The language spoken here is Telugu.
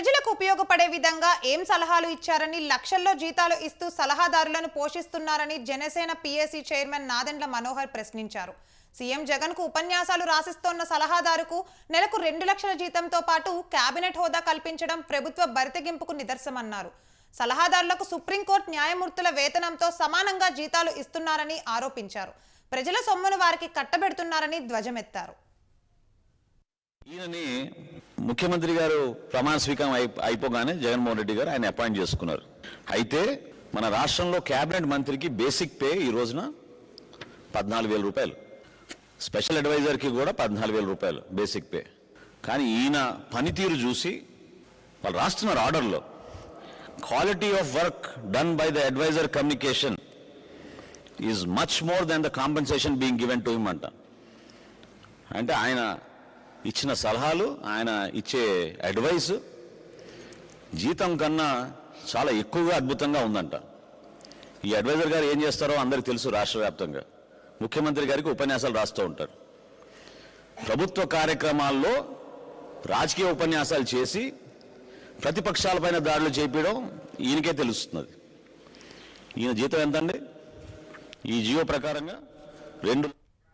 ప్రజలకు ఉపయోగపడే విధంగా ఏం సలహాలు ఇచ్చారని లక్షల్లో జీతాలు ఇస్తూ సలహాదారులను పోషిస్తున్నారని జనసేన పీఏసీ చైర్మన్ నాదెండ్ల మనోహర్ ప్రశ్నించారు. సీఎం జగన్కు ఉపన్యాసాలు రాసిస్తోన్న సలహాదారుకు నెలకు రెండు లక్షల జీతంతో పాటు కేబినెట్ హోదా కల్పించడం ప్రభుత్వ బరితెగింపుకు నిదర్శనమన్నారు. సలహాదారులకు సుప్రీంకోర్టు న్యాయమూర్తుల వేతనంతో సమానంగా జీతాలు ఇస్తున్నారని ఆరోపించారు. ప్రజల సొమ్మును వారికి కట్టబెడుతున్నారని ధ్వజమెత్తారు. ఈయనని ముఖ్యమంత్రి గారు ప్రమాణ స్వీకారం అయి అయిపోగానే జగన్మోహన్ రెడ్డి గారు ఆయన అపాయింట్ చేసుకున్నారు. అయితే మన రాష్ట్రంలో క్యాబినెట్ మంత్రికి బేసిక్ పే ఈ రోజున పద్నాలుగు వేల రూపాయలు. స్పెషల్ అడ్వైజర్కి కూడా పద్నాలుగు వేల రూపాయలు బేసిక్ పే. కానీ ఈయన పనితీరు చూసి వాళ్ళు రాస్తున్నారు ఆర్డర్లో. Quality of work done by the adviser communication is much more than the compensation being given to him అంట. అంటే ఆయన ఇచ్చిన సలహాలు ఆయన ఇచ్చే అడ్వైస్ జీతం కన్నా చాలా ఎక్కువగా అద్భుతంగా ఉందంట. ఈ అడ్వైజర్ గారు ఏం చేస్తారో అందరికీ తెలుసు రాష్ట్ర వ్యాప్తంగా. ముఖ్యమంత్రి గారికి ఉపన్యాసాలు రాస్తూ ఉంటారు. ప్రభుత్వ కార్యక్రమాల్లో రాజకీయ ఉపన్యాసాలు చేసి ప్రతిపక్షాలపైన దాడులు చేపించడం ఈయనకే తెలుస్తున్నది. ఈయన జీతం ఎంతండి? ఈ జియో ప్రకారంగా రెండు